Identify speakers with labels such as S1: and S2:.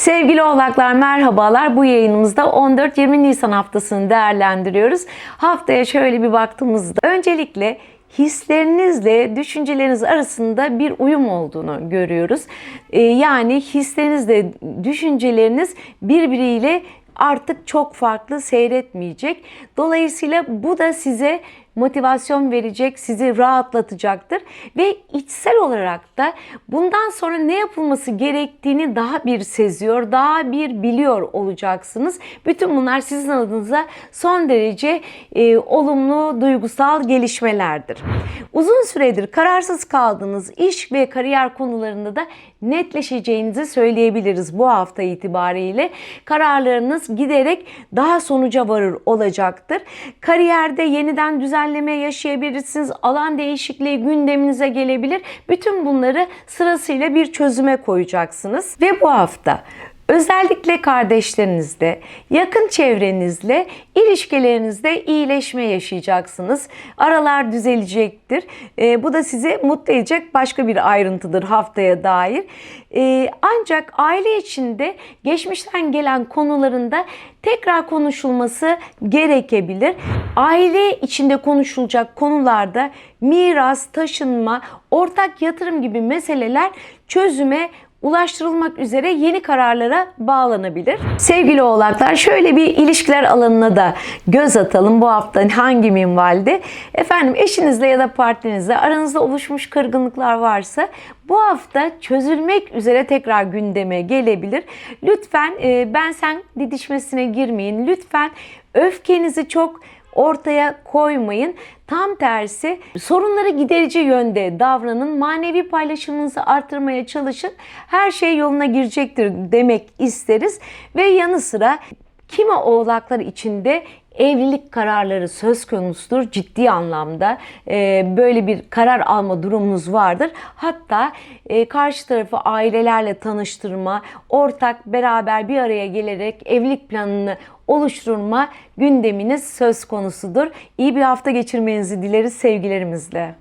S1: Sevgili oğlaklar merhabalar. Bu yayınımızda 14-20 Nisan haftasını değerlendiriyoruz. Haftaya şöyle bir baktığımızda öncelikle hislerinizle düşünceleriniz arasında bir uyum olduğunu görüyoruz. Ee, yani hislerinizle düşünceleriniz birbiriyle artık çok farklı seyretmeyecek. Dolayısıyla bu da size motivasyon verecek, sizi rahatlatacaktır ve içsel olarak da bundan sonra ne yapılması gerektiğini daha bir seziyor, daha bir biliyor olacaksınız. Bütün bunlar sizin adınıza son derece e, olumlu duygusal gelişmelerdir. Uzun süredir kararsız kaldığınız iş ve kariyer konularında da netleşeceğinizi söyleyebiliriz bu hafta itibariyle. Kararlarınız giderek daha sonuca varır olacaktır. Kariyerde yeniden düzenleme yaşayabilirsiniz. Alan değişikliği gündeminize gelebilir. Bütün bunları sırasıyla bir çözüme koyacaksınız. Ve bu hafta Özellikle kardeşlerinizle, yakın çevrenizle, ilişkilerinizde iyileşme yaşayacaksınız. Aralar düzelecektir. Ee, bu da sizi mutlu edecek başka bir ayrıntıdır haftaya dair. Ee, ancak aile içinde geçmişten gelen konularında tekrar konuşulması gerekebilir. Aile içinde konuşulacak konularda miras, taşınma, ortak yatırım gibi meseleler çözüme ulaştırılmak üzere yeni kararlara bağlanabilir. Sevgili oğlaklar şöyle bir ilişkiler alanına da göz atalım bu hafta hangi minvalde. Efendim eşinizle ya da partnerinizle aranızda oluşmuş kırgınlıklar varsa bu hafta çözülmek üzere tekrar gündeme gelebilir. Lütfen e, ben sen didişmesine girmeyin. Lütfen öfkenizi çok ortaya koymayın. Tam tersi sorunları giderici yönde davranın. Manevi paylaşımınızı artırmaya çalışın. Her şey yoluna girecektir demek isteriz. Ve yanı sıra kimi oğlaklar içinde evlilik kararları söz konusudur ciddi anlamda e, böyle bir karar alma durumunuz vardır. Hatta e, karşı tarafı ailelerle tanıştırma, ortak beraber bir araya gelerek evlilik planını oluşturma gündeminiz söz konusudur. İyi bir hafta geçirmenizi dileriz sevgilerimizle.